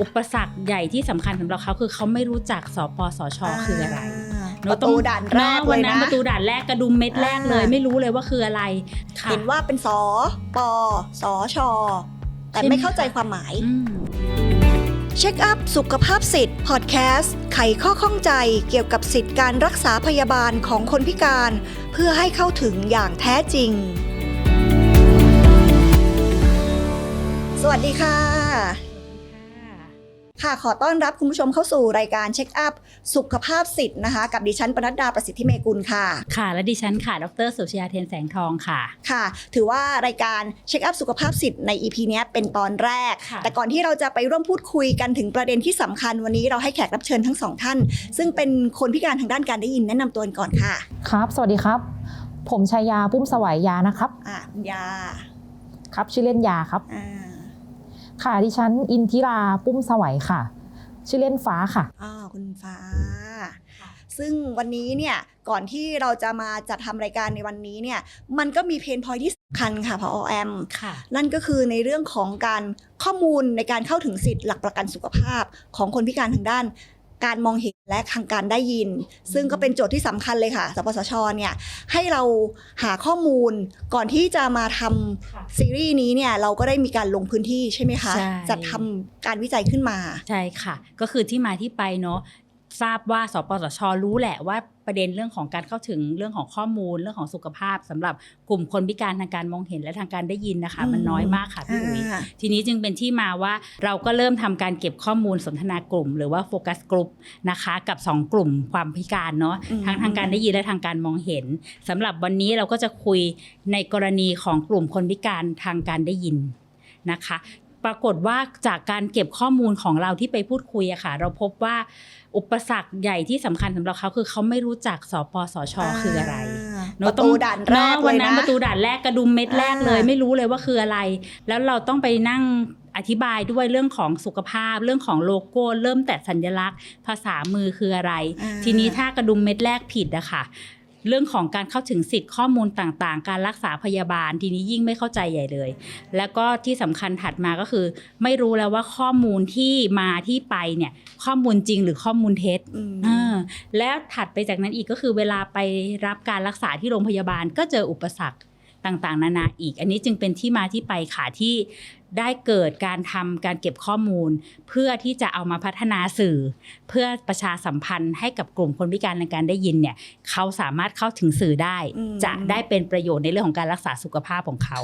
อุปสรรคใหญ่ที่สำคัญสำหรับเขาคือเขาไม่รู้จักสปสชคืออะไราประตูด่านแรกอะเลวันยนั้นนะประตูด่านแรกกระดุมเม็ดแรกเลยอ่าไม่รู้เลยว่าคืออะไรค่ะเห็นว่าเป็นสปสช แต่ใช่ไหมไม่เข้าใจความหมายอืมเช็คอัพสุขภาพสิทธิ์พอดแคสต์ไขข้อข้องใจเกี่ยวกับสิทธิการรักษาพยาบาลของคนพิการ เพื่อให้เข้าถึงอย่างแท้จริง สวัสดีค่ะ ค่ะขอต้อนรับคุณผู้ชมเข้าสู่รายการเช็คอัพสุขภาพสิทธิ์นะคะ กับดิฉันปนัดดาประสิทธิเมกุลค่ะ ค่ะ และดิฉันค่ะ ดรสุชยาเทนแสงทองค่ะ ค่ะ ถือว่ารายการเช็คอัพสุขภาพสิทธิ์ใน EP เนี้ยเป็นตอนแรกค่ะแต่ก่อนที่เราจะไปร่วมพูดคุยกันถึงประเด็นที่สำคัญวันนี้เราให้แขกรับเชิญทั้งสองท่าน ซึ่งเป็นคนพิการทางด้านการได้ยินแนะนำตัวกันก่อนค่ะ ครับ สวัสดีครับ ผมชายาปุ้มสวัยยานะครับอะคุณยาครับชื่อเล่นยาครับอ่า ค่ะดิฉันอินทิราปุ้มสวัยค่ะ ชื่อเล่นฟ้าค่ะอ่าคุณฟ้า ซึ่งวันนี้เนี่ยก่อนที่เราจะมาจัดทำรายการในวันนี้เนี่ยมันก็มีเพนพอยที่สำคัญค่ะพอแอมค่ะนั่นก็คือในเรื่องของการข้อมูลในการเข้าถึงสิทธิ์หลักประกันสุขภาพของคนพิการทางด้าน การมองเห็นและทางการได้ยิน ซึ่งก็เป็นโจทย์ที่สำคัญเลยค่ะ สปสชเนี่ยให้เราหาข้อมูลก่อนที่จะมาทำค่ะซีรีส์นี้เนี่ยเราก็ได้มีการลงพื้นที่ใช่ไหมคะใช่จัดทำการวิจัยขึ้นมา ใช่ค่ะ ก็คือที่มาที่ไปเนาะ ทราบว่าสปสช รู้แหละว่าประเด็นเรื่องของการเข้าถึงเรื่องของข้อมูลเรื่องของสุขภาพสำหรับกลุ่มคนพิการทางการมองเห็นและทางการได้ยินนะคะ มันน้อยมากค่ะพี่อุ๋ยอ่าทีนี้จึงเป็นที่มาว่าเราก็เริ่มทำการเก็บข้อมูลสนทนากลุ่ม หรือว่าโฟกัสกลุ่มนะคะกับ 2 กลุ่มความพิการเนาะอืมทั้งทางการได้ยินและทางการมองเห็นสำหรับวันนี้เราก็จะคุยในกรณีของกลุ่มคนพิการทางการได้ยินนะคะ ปรากฏว่าจากการเก็บข้อมูลของเราที่ไปพูดคุยอะค่ะ เราพบว่าอุปสรรคใหญ่ที่สำคัญสำหรับเขาคือเขาไม่รู้จักสปสชคืออะไราประตูด่านแรกเอะเลวันยนั้นนะประตูด่านแรกกระดุมเม็ดแรกเลยอ่าไม่รู้เลยว่าคืออะไร แล้วเราต้องไปนั่งอธิบายด้วยเรื่องของสุขภาพเรื่องของโลโก้ เริ่มแต่สัญลักษณ์ ภาษามือคืออะไรอ่าทีนี้ถ้ากระดุมเม็ดแรกผิดอะค่ะ เรื่องของการเข้าถึงสิทธิ์ข้อมูลต่างๆ การรักษาพยาบาลทีนี้ยิ่งไม่เข้าใจใหญ่เลย แล้วก็ที่สำคัญถัดมาก็คือ ไม่รู้แล้วว่าข้อมูลที่มาที่ไปเนี่ยข้อมูลจริงหรือข้อมูลเท็จอืมอ่าแล้วถัดไปจากนั้นอีกก็คือเวลาไปรับการรักษาที่โรงพยาบาลก็เจออุปสรรค ต่างๆ นานาอีก อันนี้จึงเป็นที่มาที่ไปค่ะที่ได้เกิดการทำการเก็บข้อมูล เพื่อที่จะเอามาพัฒนาสื่อ เพื่อประชาสัมพันธ์ให้กับกลุ่มคนพิการในการได้ยินเนี่ยเขาสามารถเข้าถึงสื่อได้อืมจะได้เป็นประโยชน์ในเรื่องของการรักษาสุขภาพของเขา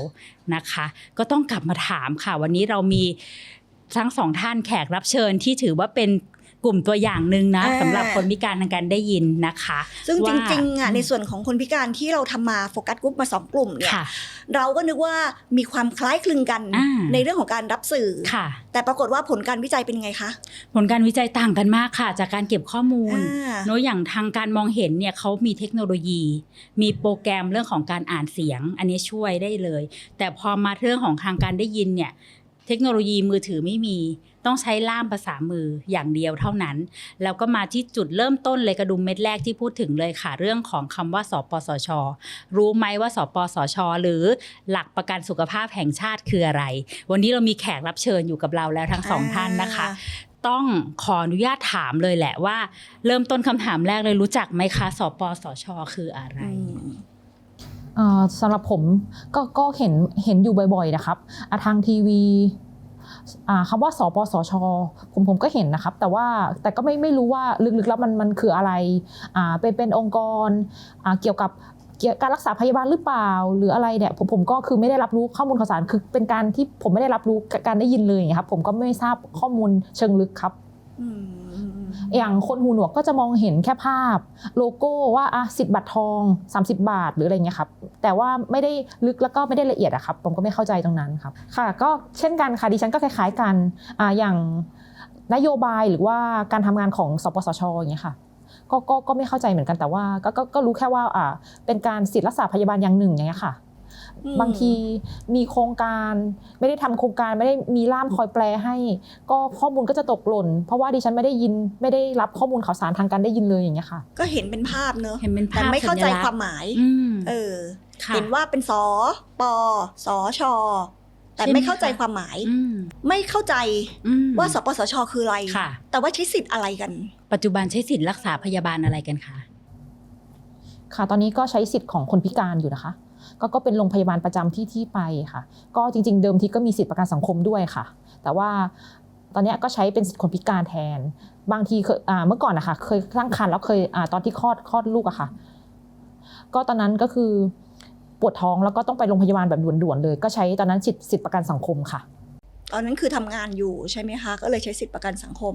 นะคะ ก็ต้องกลับมาถามค่ะ วันนี้เรามีทั้งสองท่านแขกรับเชิญที่ถือว่าเป็น กลุ่มตัวอย่างหนึ่งนะอ่าสำหรับคนพิการทางการได้ยินนะคะ ซึ่งจว่าริงๆอะในส่วนของคนพิการที่เราทำมาโฟกัสกลุ่มมาสองกลุ่มเนี่ยค่ะเราก็นึกว่ามีความคล้ายคลึงกันอ่าในเรื่องของการรับสื่อค่ะแต่ปรากฏว่าผลการวิจัยเป็นไงคะผลการวิจัยต่างกันมากค่ะ จากการเก็บข้อมูลอ่าเนอะอย่างทางการมองเห็นเนี่ยเขามีเทคโนโลยี มีโปรแกรมเรื่องของการอ่านเสียง อันนี้ช่วยได้เลย แต่พอมาเรื่องของทางการได้ยินเนี่ย เทคโนโลยีมือถือไม่มี ต้องใช้ล่ามภาษามืออย่างเดียวเท่านั้น แล้วก็มาที่จุดเริ่มต้นเลยกระดุมเม็ดแรกที่พูดถึงเลยค่ะ เรื่องของคำว่า สปสช รู้ไหมว่า สปสช หรือหลักประกันสุขภาพแห่งชาติคืออะไร วันนี้เรามีแขกรับเชิญอยู่กับเราแล้วทั้งสองท่านนะคะ ต้องขออนุญาตถามเลยแหละว่า เริ่มต้นคำถามแรกเลยรู้จักไหมคะ สปสช คืออะไรอืมเอ่อ สำหรับผมก็ก็เห็นเห็นอยู่บ่อยๆนะครับทางทีวีคำว่าสปสชผมผมก็เห็นนะครับ แต่ว่าแต่ก็ไม่ไม่รู้ว่าลึกๆแล้วมันมันคืออะไรเป็นเป็นองค์กรเกี่ยวกับการรักษาพยาบาลหรือเปล่า หรืออะไรเนี่ยผมผมก็คือไม่ได้รับรู้ข้อมูลข่าวสารคือเป็นการที่ผมไม่ได้รับรู้การได้ยินเลยอย่างเงี้ยครับ ผมก็ไม่ทราบข้อมูลเชิงลึกครับ อย่างคนหูหนวกก็จะมองเห็นแค่ภาพโลโก้ว่าอะสิบบาททอง 30 บาทหรืออะไรเงี้ยครับแต่ว่าไม่ได้ลึกแล้วก็ไม่ได้ละเอียดอะครับผมก็ไม่เข้าใจตรงนั้นครับค่ะ ก็เช่นกันค่ะดิฉันก็คล้ายๆกันอ่าอย่างนโยบายหรือว่าการทำงานของสปสชอย่างเงี้ยค่ะก็ก็ก็ไม่เข้าใจเหมือนกันแต่ว่าก็ก็รู้แค่ว่าอ่าเป็นการสิทธิรักษาพยาบาลอย่างหนึ่งอย่างเงี้ยค่ะ บางทีมีโครงการ ไม่ได้ทำโครงการไม่ได้มีล่ามคอยแปลให้ ก็ข้อมูลก็จะตกหล่น เพราะว่าดิฉันไม่ได้ยินไม่ได้รับข้อมูลข่าวสารทางการได้ยินเลยอย่างเงี้ยค่ะ ก็เห็นเป็นภาพเนอะเห็นเป็นแต่ภาพไม่เข้าใจสัญลักษณ์ความหมายอืมเออค่ะเห็นว่าเป็นสปสชแต่ใช่ไหมไม่เข้าใจคะความหมายอืมไม่เข้าใจอืมว่าสปสช คืออะไรค่ะแต่ว่าใช้สิทธิ์อะไรกัน ปัจจุบันใช้สิทธิ์รักษาพยาบาลอะไรกันคะ ค่ะ ตอนนี้ก็ใช้สิทธิ์ของคนพิการอยู่นะคะ ก็ก็เป็นโรงพยาบาลประจำที่ที่ไปค่ะ ก็จริง ๆ เดิมทีก็มีสิทธิประกันสังคมด้วยค่ะ แต่ว่าตอนเนี้ยก็ใช้เป็นสิทธิคนพิการแทน บางทีเคยอ่าเมื่อก่อนนะคะเคยตั้งครรภ์แล้วเคยอ่าตอนที่คลอดคลอดลูกอะค่ะ ก็ตอนนั้นก็คือปวดท้องแล้วก็ต้องไปโรงพยาบาลแบบด่วนๆเลย ก็ใช้ตอนนั้นสิทธิสิทธิประกันสังคมค่ะ ตอนนั้นคือทำงานอยู่ใช่ไหมคะ ก็เลยใช้สิทธิ์ประกันสังคม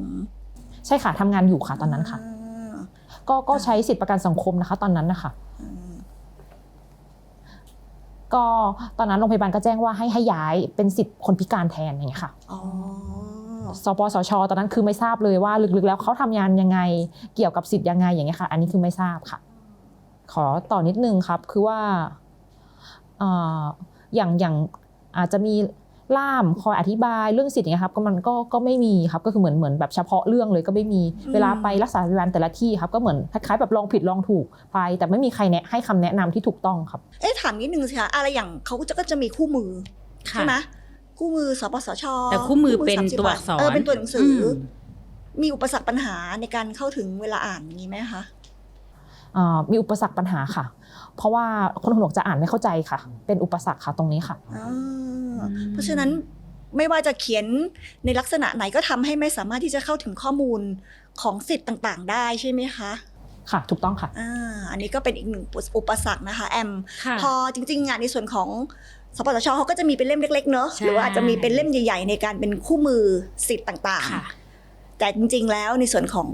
ใช่ค่ะทำงานอยู่ค่ะตอนนั้นค่ะอ่าก็ก็ใช้สิทธิประกันสังคมนะคะ ตอนนั้นนะคะอืม ก็ตอนนั้นโรงพยาบาลก็แจ้งว่าให้ให้ย้ายเป็นสิทธิ์คนพิการแทนอย่างเงี้ยค่ะอ๋อสปสช ตอนนั้นคือไม่ทราบเลยว่าลึกๆ แล้วเขาทำงานยังไงเกี่ยวกับสิทธิ์ยังไงอย่างเงี้ยค่ะ อันนี้คือไม่ทราบค่ะ ขอต่อนิดนึงครับคือว่าเอ่ออย่างอย่างอาจจะมี ล่ามคอยอธิบายเรื่องสิทธิ์อย่างเงี้ยครับก็มันก็ก็ไม่มีครับก็คือเหมือนเหมือนแบบเฉพาะเรื่องเลยก็ไม่มีเวลาไปรักษาพยาบาลแต่ละที่ครับก็เหมือนคล้ายๆแบบลองผิดลองถูกไป แต่ไม่มีใครแนะให้คำแนะนำที่ถูกต้องครับเอ๊ะถามนิดนึงสิคะอะไรอย่างเขาจะก็จะมีคู่มือใช่ไหมคู่มือสปสชแต่คู่มือเป็น30ตัวอักษรเออเป็นตัวหนังสืออมมีอุปสรรคปัญหาในการเข้าถึงเวลาอ่านอย่างนี้ไหมคะอ่า มีอุปสรรคปัญหาค่ะ เพราะว่าคนหูหนวกจะอ่านไม่เข้าใจค่ะ เป็นอุปสรรคค่ะตรงนี้ค่ะอ่าเพราะฉะนั้นไม่ว่าจะเขียนในลักษณะไหนก็ทำให้ไม่สามารถที่จะเข้าถึงข้อมูลของสิทธิ์ต่างๆ ได้ใช่ไหมคะค่ะถูกต้องค่ะอ่าอันนี้ก็เป็นอีกหนึ่งอุปสรรคนะคะแอมค่ะพอจริงๆงานในส่วนของสปสชเขาก็จะมีเป็นเล่มเล็กๆเนอะใช่หรือว่าอาจจะมีเป็นเล่มใหญ่ ๆ ในการเป็นคู่มือสิทธิ์ต่างค่ะๆ แต่จริงๆ แล้วในส่วนของ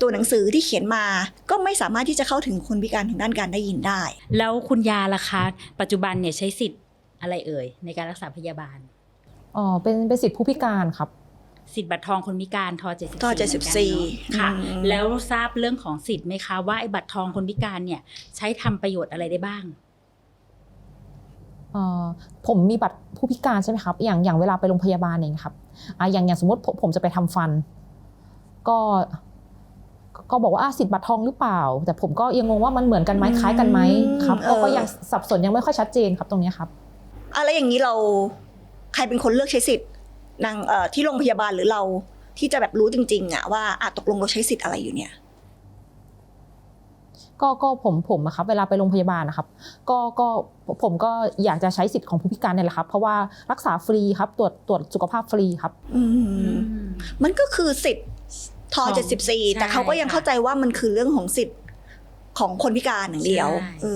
ตัวหนังสือที่เขียนมาก็ไม่สามารถที่จะเข้าถึงคนพิการทางด้านการได้ยินได้ แล้วคุณยาล่ะคะ ปัจจุบันเนี่ยใช้สิทธิ์อะไรเอ่ย ในการรักษาพยาบาลอ๋อเป็นเป็นสิทธิผู้พิการครับสิทธิ์บัตรทองคนพิการทอ74ทอเหมือนกันเนอะ74ค่ะอืมแล้วทราบเรื่องของสิทธิ์ไหมคะว่าไอ้บัตรทองคนพิการเนี่ยใช้ทำประโยชน์อะไรได้บ้างเอ่อผมมีบัตรผู้พิการใช่ไหมครับ อย่างอย่างเวลาไปโรงพยาบาลเองครับอะอย่างอย่างสมมติผมผมจะไปทำฟัน ก็ก็บอกว่าอะสิทธิ์บัตรทองหรือเปล่า แต่ผมก็ยังงงว่ามันเหมือนกันไหมอืมคล้ายกันไหมครับก็เออก็ยังสับสนยังไม่ค่อยชัดเจนครับตรงเนี้ยครับอะไรอย่างนี้เราใครเป็นคนเลือกใช้สิทธิ์นางเอ่อที่โรงพยาบาลหรือเราที่จะแบบรู้จริงๆอะว่าอะตกลงเราใช้สิทธิ์อะไรอยู่เนี่ย ก็ก็ผมผมอะครับ เวลาไปโรงพยาบาลนะครับ ก็ก็ผมก็อยากจะใช้สิทธิ์ของผู้พิการเนี่ยแหละครับ เพราะว่ารักษาฟรีครับตรวจตรวจสุขภาพฟรีครับ อืมมันก็คือสิทธิ์ ทอของเจ็ดสิบสี่แต่เขาก็ยังใช่ค่ะเข้าใจว่ามันคือเรื่องของสิทธิ์ของคนพิการอย่างเดียวใช่เอ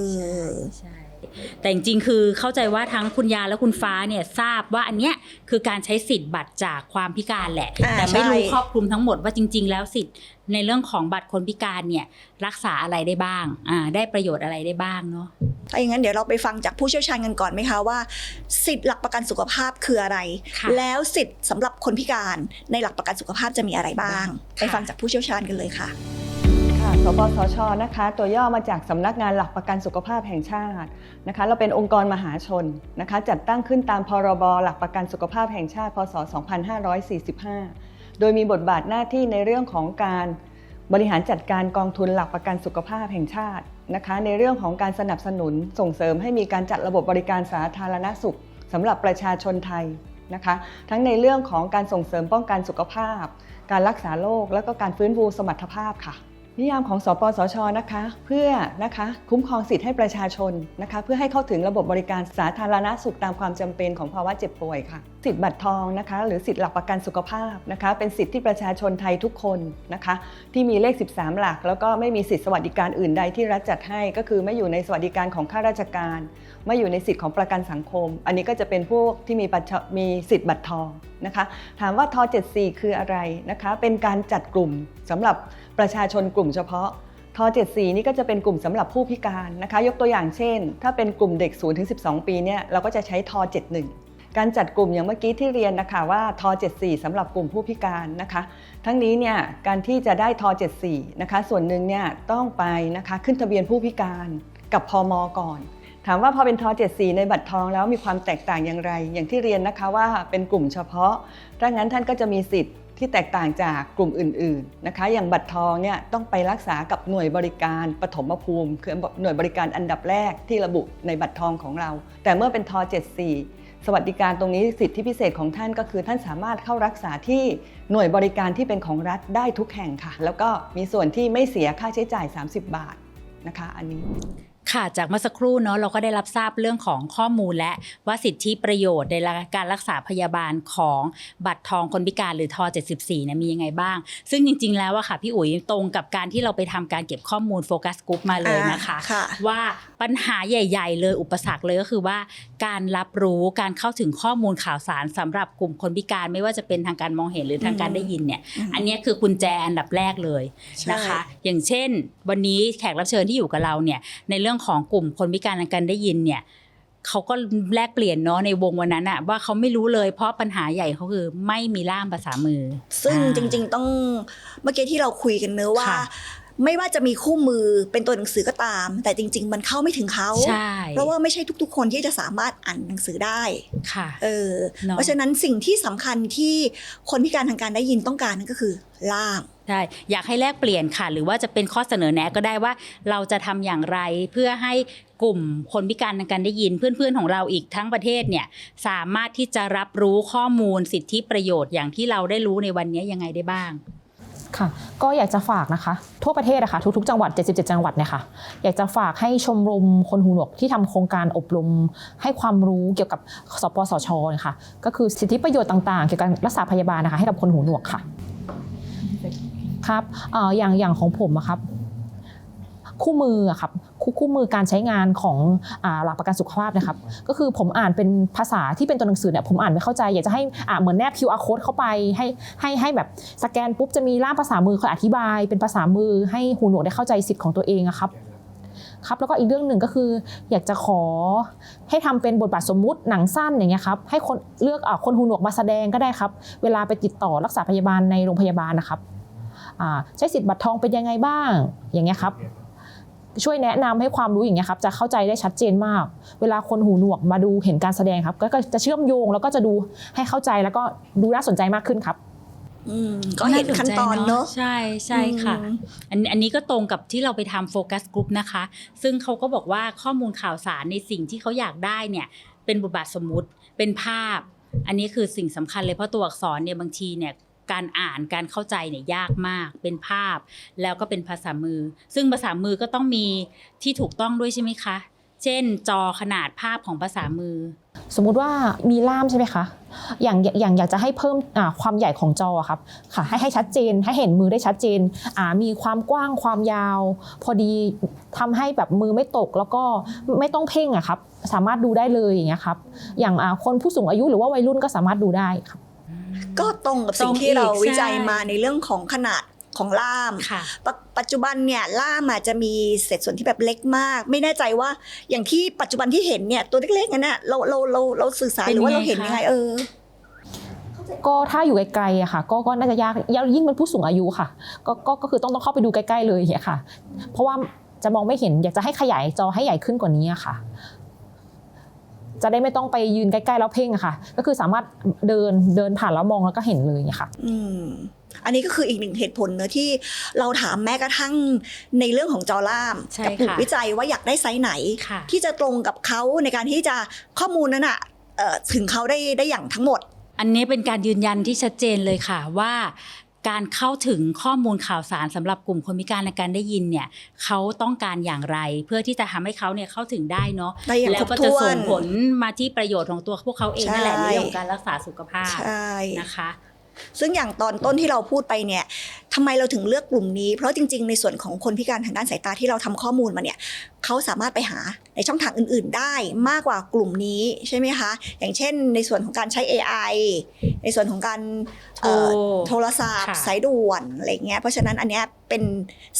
อใช่แต่จริงๆ คือเข้าใจว่าทั้งคุณยาและคุณฟ้าเนี่ยทราบว่าอันเนี้ยคือการใช้สิทธิ์บัตรจากความพิการแหละอ่าแต่ไม่รู้ใช่ครอบคลุมทั้งหมดว่าจริง ๆ แล้วสิทธิ์ในเรื่องของบัตรคนพิการเนี่ยรักษาอะไรได้บ้างอ่าได้ประโยชน์อะไรได้บ้างเนาะ ถ้าอย่างนั้นเดี๋ยวเราไปฟังจากผู้เชี่ยวชาญกันก่อนไหมคะว่า สิทธิ์หลักประกันสุขภาพคืออะไรค่ะแล้วสิทธิ์สำหรับคนพิการในหลักประกันสุขภาพจะมีอะไรบ้างค่ะไปฟังจากผู้เชี่ยวชาญกันเลยค่ะค่ะสปสชนะคะ ตัวย่อมาจากสำนักงานหลักประกันสุขภาพแห่งชาตินะคะ เราเป็นองค์กรมหาชนนะคะ จัดตั้งขึ้นตามพรบหลักประกันสุขภาพแห่งชาติ พศ 2545 โดยมีบทบาทหน้าที่ในเรื่องของการ บริหารจัดการกองทุนหลักประกันสุขภาพแห่งชาตินะคะในเรื่องของการสนับสนุนส่งเสริมให้มีการจัดระบบบริการสาธารณสุขสำหรับประชาชนไทยนะคะทั้งในเรื่องของการส่งเสริมป้องกันสุขภาพ การรักษาโรคและก็การฟื้นฟูสมรรถภาพค่ะ นิยามของสปสชนะคะเพื่อนะคะคุ้มครองสิทธิให้ประชาชนนะคะเพื่อให้เข้าถึงระบบบริการสาธารณสุขตามความจำเป็นของภาวะเจ็บป่วยค่ะ สิทธิ์บัตรทองนะคะหรือสิทธิ์หลักประกันสุขภาพนะคะเป็นสิทธิ์ที่ประชาชนไทยทุกคนนะคะที่มีเลข 13 หลัก แล้วก็ไม่มีสิทธิสวัสดิการอื่นใดที่รัฐจัดให้ ก็คือไม่อยู่ในสวัสดิการของข้าราชการไม่อยู่ในสิทธิของประกันสังคม อันนี้ก็จะเป็นพวกที่มีบัตรมีสิทธิ์บัตรทองนะคะถามว่าท74 คืออะไรนะคะเป็นการจัดกลุ่มสำหรับประชาชนกลุ่มเฉพาะท74 นี่ก็จะเป็นกลุ่มสำหรับผู้พิการนะคะ ยกตัวอย่างเช่น ถ้าเป็นกลุ่มเด็ก0ถึง12 ปีเนี่ยเราก็จะใช้ท71 การจัดกลุ่มอย่างเมื่อกี้ที่เรียนนะคะว่าท74สำหรับกลุ่มผู้พิการนะคะ ทั้งนี้เนี่ยการที่จะได้ท74นะคะ ส่วนหนึ่งเนี่ยต้องไปนะคะขึ้นทะเบียนผู้พิการกับพมก่อน ถามว่าพอเป็นท74 ในบัตรทองแล้วมีความแตกต่างอย่างไร อย่างที่เรียนนะคะว่าเป็นกลุ่มเฉพาะดังนั้นท่านก็จะมีสิทธิ์ที่แตกต่างจากกลุ่มอื่นๆนะคะ อย่างบัตรทองเนี่ยต้องไปรักษากับหน่วยบริการปฐมภูมิ คือหน่วยบริการอันดับแรกที่ระบุในบัตรทองของเรา แต่เมื่อเป็นท74 สวัสดิการตรงนี้สิทธิพิเศษของท่านก็คือ ท่านสามารถเข้ารักษาที่หน่วยบริการที่เป็นของรัฐได้ทุกแห่งค่ะ แล้วก็มีส่วนที่ไม่เสียค่าใช้จ่าย 30 บาทนะคะ อันนี้ค่ะจากเมื่อสักครู่เนาะเราก็ได้รับทราบเรื่องของข้อมูลและว่าสิทธิประโยชน์ในการรักษาพยาบาลของบัตรทองคนพิการหรือทอ 74เนี่ยมียังไงบ้าง ซึ่งจริง ๆ แล้วอะค่ะพี่อุ๋ยตรงกับการที่เราไปทำการเก็บข้อมูลโฟกัสกลุ่มมาเลยนะคะอ่าค่ะว่า ปัญหาใหญ่ ๆ เลยอุปสรรคเลยก็คือว่า การรับรู้การเข้าถึงข้อมูลข่าวสารสำหรับกลุ่มคนพิการไม่ว่าจะเป็นทางการมองเห็นหรือทางการได้ยินเนี่ย อันเนี้ยคือกุญแจอันดับแรกเลยนะคะ อย่างเช่น วันนี้แขกรับเชิญที่อยู่กับเราเนี่ยในเรื่องของกลุ่มคนพิการทางการได้ยินเนี่ยเขาก็แลกเปลี่ยนเนาะในวงวันนั้นอะว่าเขาไม่รู้เลยเพราะปัญหาใหญ่เขาคือไม่มีล่ามภาษามือ ซึ่งอ่าจริง ๆ ต้องเมื่อกี้ที่เราคุยกันเนอะว่าค่ะ ไม่ว่าจะมีคู่มือเป็นตัวหนังสือก็ตาม แต่จริง ๆ มันเข้าไม่ถึงเขาใช่ เพราะว่าไม่ใช่ทุก ๆ คนที่จะสามารถอ่านหนังสือได้ค่ะ เออเนอะเพราะฉะนั้นสิ่งที่สำคัญที่คนพิการทางการได้ยินต้องการนั่นก็คือล่ามใช่อยากให้แลกเปลี่ยนค่ะ หรือว่าจะเป็นข้อเสนอแนะก็ได้ว่าเราจะทำอย่างไรเพื่อให้กลุ่มคนพิการทางการได้ยินเพื่อนๆของเราอีกทั้งประเทศเนี่ยสามารถที่จะรับรู้ข้อมูลสิทธิประโยชน์อย่างที่เราได้รู้ในวันนี้ยังไงได้บ้าง ค่ะ ก็อยากจะฝากนะคะ ทั่วประเทศนะคะทุกๆ จังหวัด 77 จังหวัดเนี่ยค่ะอยากจะฝากให้ชมรมคนหูหนวกที่ทำโครงการอบรม ให้ความรู้เกี่ยวกับสปสชนะคะก็คือสิทธิประโยชน์ต่างๆ เกี่ยวกับรักษาพยาบาลนะคะให้กับคนหูหนวกค่ะครับอออย่างอย่างของผมอะครับ คู่มืออะครับคู่คู่มือการใช้งานของหลักประกันสุขภาพนะครับ ก็คือผมอ่านเป็นภาษาที่เป็นตัวหนังสือเนี่ยผมอ่านไม่เข้าใจอยากจะให้อ่าเหมือนแนบ QR code เข้าไปให้ให้ให้แบบสแกนปุ๊บจะมีล่ามภาษามือคอยอธิบาย เป็นภาษามือให้หูหนวกได้เข้าใจสิทธิ์ของตัวเองอะครับครับแล้วก็อีกเรื่องหนึ่งก็คือ อยากจะขอให้ทำเป็นบทบาทสมมุติหนังสั้นอย่างเงี้ยครับให้คนเลือกอคนหูหนวกมาแสดงก็ได้ครับ เวลาไปติดต่อรักษาพยาบาลในโรงพยาบาลนะครับใช้สิทธิ์บัตรทองเป็นยังไงบ้างอย่างเงี้ยครับ ช่วยแนะนำให้ความรู้อย่างเงี้ยครับจะเข้าใจได้ชัดเจนมาก เวลาคนหูหนวกมาดูเห็นการแสดงครับ ก็ก็จะเชื่อมโยงแล้วก็จะดูให้เข้าใจแล้วก็ดูน่าสนใจมากขึ้นครับอืมก็เห็นขั้นตอนเนอะใช่ใช่ค่ะอืมอันอันนี้ก็ตรงกับที่เราไปทำโฟกัสกลุ่มนะคะ ซึ่งเขาก็บอกว่าข้อมูลข่าวสารในสิ่งที่เขาอยากได้เนี่ย เป็นบทบาทสมมุติเป็นภาพ อันนี้คือสิ่งสำคัญเลยเพราะตัวอักษรเนี่ยบางทีเนี่ย การอ่านการเข้าใจเนี่ยยากมาก เป็นภาพ แล้วก็เป็นภาษามือ ซึ่งภาษามือก็ต้องมีที่ถูกต้องด้วยใช่ไหมคะ เช่น จอขนาดภาพของภาษามือ สมมุติว่ามีล่ามใช่ไหมคะอย่างอย่างอยากจะให้เพิ่มความใหญ่ของจอครับค่ะให้ให้ชัดเจนให้เห็นมือได้ชัดเจนมีความกว้างความยาว พอดีทำให้แบบมือไม่ตกแล้วก็ไม่ต้องเพ่งอะครับสามารถดูได้เลยอย่างเงี้ยครับอย่างคนผู้สูงอายุหรือว่าวัยรุ่นก็สามารถดูได้ครับ ก็ตรงกับสิ่งตรงที่เราอีกวิจัยใช่มาในเรื่องของขนาดของล่ามค่ะปะปัจจุบันเนี่ยล่ามอาจจะมีเศษส่วนที่แบบเล็กมาก ไม่แน่ใจว่าอย่างที่ปัจจุบันที่เห็นเนี่ยตัวเล็กๆนั่นน่ะเราเราเราเราสื่อสารเป็นหรือว่าไงเราเห็นคะยังไงเออก็ถ้าอยู่ไกลๆอะค่ะก็ก็น่าจะยากยิ่งเป็นผู้สูงอายุค่ะ ก็ก็ก็คือต้องต้องเข้าไปดูใกล้ ๆ เลยอย่างเงี้ยค่ะ เพราะว่าจะมองไม่เห็นอยากจะให้ขยายจอให้ใหญ่ขึ้นกว่านี้อะค่ะ จะได้ไม่ต้องไปยืนใกล้ๆแล้วเพ่งอะค่ะ ก็คือสามารถเดินเดินผ่านแล้วมองแล้วก็เห็นเลยอย่างเงี้ยค่ะอืมอันนี้ก็คืออีกหนึ่งเหตุผลเนอะที่เราถามแม้กระทั่งในเรื่องของจอล่ามใช่กักลุ่มค่ะวิจัยว่าอยากได้ไซส์ไหนค่ะที่จะตรงกับเขาในการที่จะข้อมูลนั้นอะเอ่อถึงเขาได้ได้อย่างทั้งหมด อันนี้เป็นการยืนยันที่ชัดเจนเลยค่ะว่า การเข้าถึงข้อมูลข่าวสารสำหรับกลุ่มคนพิการในการได้ยินเนี่ยเขาต้องการอย่างไร เพื่อที่จะทำให้เขาเนี่ยเข้าถึงได้เนาะได้อย่างแล้วก็ครบถ้จะวนส่งผลมาที่ประโยชน์ของตัวพวกเขาเองนั่นแหละใช่ในเรื่องของการรักษาสุขภาพใช่นะคะซึ่งอย่างตอนต้นที่เราพูดไปเนี่ยทำไมเราถึงเลือกกลุ่มนี้ เพราะจริง ๆ ในส่วนของคนพิการทางด้านสายตาที่เราทำข้อมูลมาเนี่ย เขาสามารถไปหาในช่องทางอื่น ๆ ได้มากกว่ากลุ่มนี้ใช่ไหมคะ อย่างเช่นในส่วนของการใช้ AI ในส่วนของการเอ่อโทรโทรศัพท์ค่ะสายด่วนอะไรเงี้ยเพราะฉะนั้นอันเนี้ยเป็น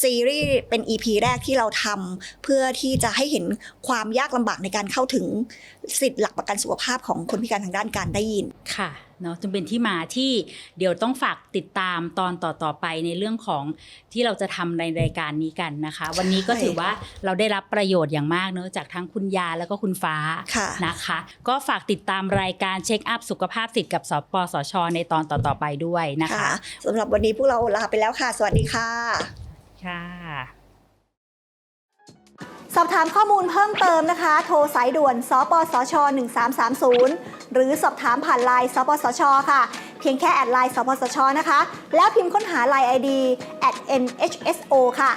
ซีรีส์เป็น EP แรกที่เราทำเพื่อที่จะให้เห็นความยากลำบากในการเข้าถึงสิทธิ์หลักประกันสุขภาพของคนพิการทางด้านการได้ยินค่ะเนาะจึงเป็นที่มาที่เดี๋ยวต้องฝากติดตามตอนต่อๆไปในเรื่องของที่เราจะทำในรายการนี้กันนะคะ วันนี้ก็ใช่ถือว่าเราได้รับประโยชน์อย่างมากเนอะจากทั้งคุณยาแล้วก็คุณฟ้าค่ะนะคะ ก็ฝากติดตามรายการเช็คอัพสุขภาพสิทธิ์กับสปสช ในตอนต่อๆไปด้วยนะคะค่ะสำหรับวันนี้พวกเราลาไปแล้วค่ะ สวัสดีค่ะ ค่ะสอบถามข้อมูลเพิ่มเติมนะคะ โทรสายด่วน สปสช 1330 หรือสอบถามผ่านไลน์ สปสช ค่ะ เพียงแค่แอดไลน์ สปสช นะคะ แล้วพิมพ์ค้นหาไลน์ ID at nhso ค่ะ